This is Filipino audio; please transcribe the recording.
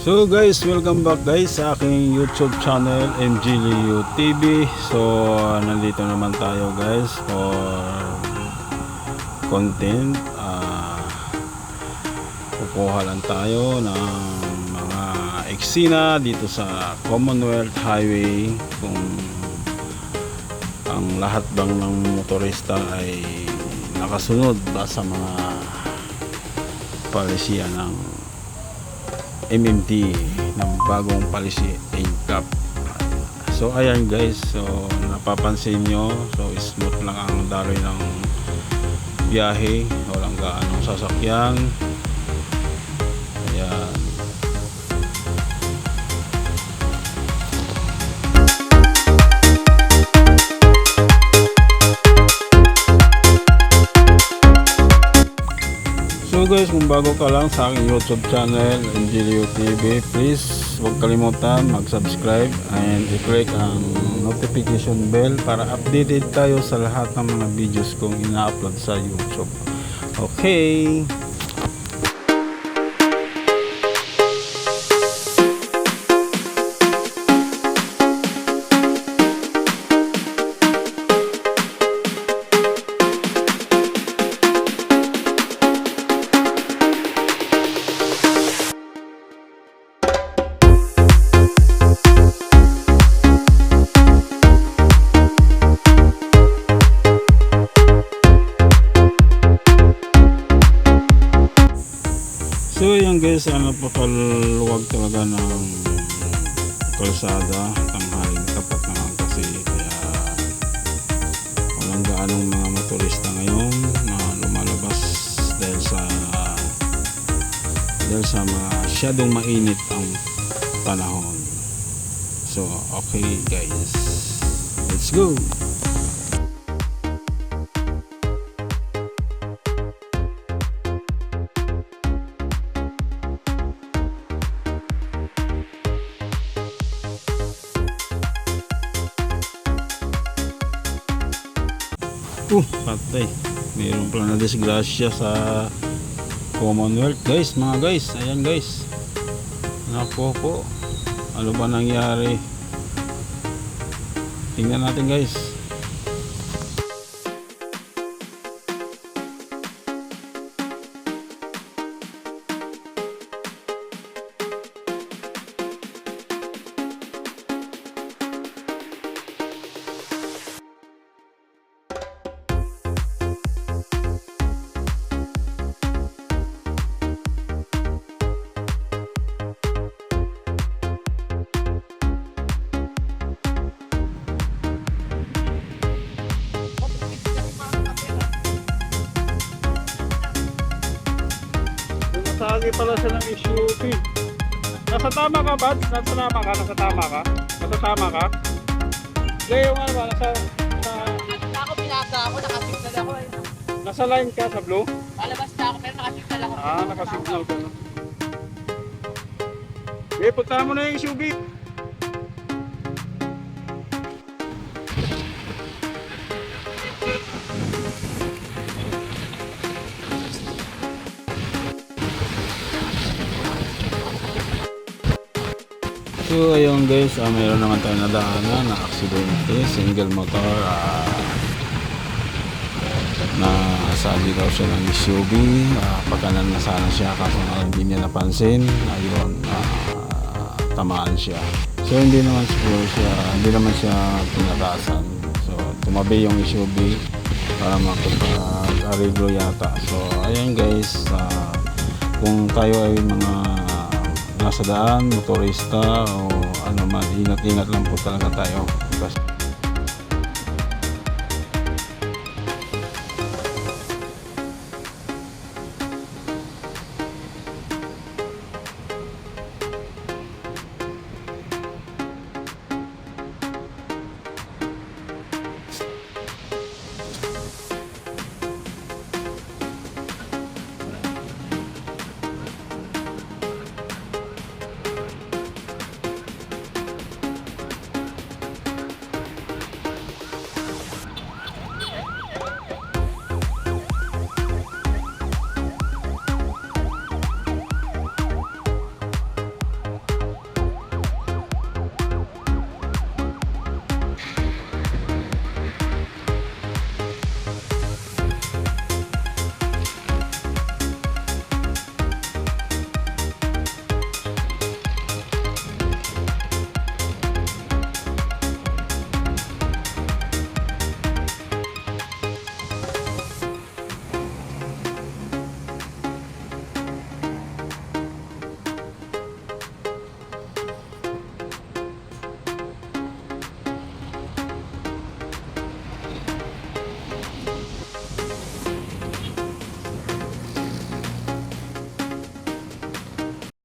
So guys, welcome back guys sa aking YouTube channel MG TV. So nandito naman tayo guys for content. Ah, kukuha lang tayo ng mga eksena dito sa Commonwealth Highway kung ang lahat bang ng motorista ay nakasunod ba sa mga palisiya ng MMT ng bagong policy NCAP. So ayan guys, so napapansin nyo, so smooth lang ang daloy ng biyahe, walang gaanong sasakyan. Guys, kung bago ka lang sa aking YouTube channel, Angelio TV, please huwag kalimutan mag-subscribe and i-click ang notification bell para updated tayo sa lahat ng mga videos kong ina-upload sa YouTube. Okay. Yan guys, ano napakaluwag talaga ng kalsada, tanghaling tapat naman kasi kaya walang gaanong mga motorista ngayon na lumalabas dahil sa dahil sa masyadong mainit ang panahon. So okay guys, let's go! Uh, patay. Mayroon pala na disgrasya sa Commonwealth guys, mga guys. Ayan guys. Nako po. Ano ba nangyari? Tingnan natin guys. Nasagi pala siya ng SUV. Nasa tama ka, Bad? Nasa tama ka? Nasa tama ka? Nasa tama ka? Hindi, yung ano ba? Nasa, nasa, Ako pinasa ako, nakasignal ako. eh. nasa line ka sa blue? Palabas na ako, pero nakasignal ako. Ah, nakasignal ka. Okay, puntahan mo na yung SUV. So ayun guys, ah, mayroon naman tayo nadaanan na aksidente, single motor, ah, na sabi daw siya ng SUV, uh, pagkanan na sana siya kaso nga hindi niya napansin, ayun, ah, tamaan siya. So hindi naman siguro siya, hindi naman siya pinatasan. So tumabi yung SUV para makapag-ariglo yata. So ayun guys, ah, kung tayo ay mga nasa daan, motorista o ano man, ingat-ingat lang po talaga tayo. Kasi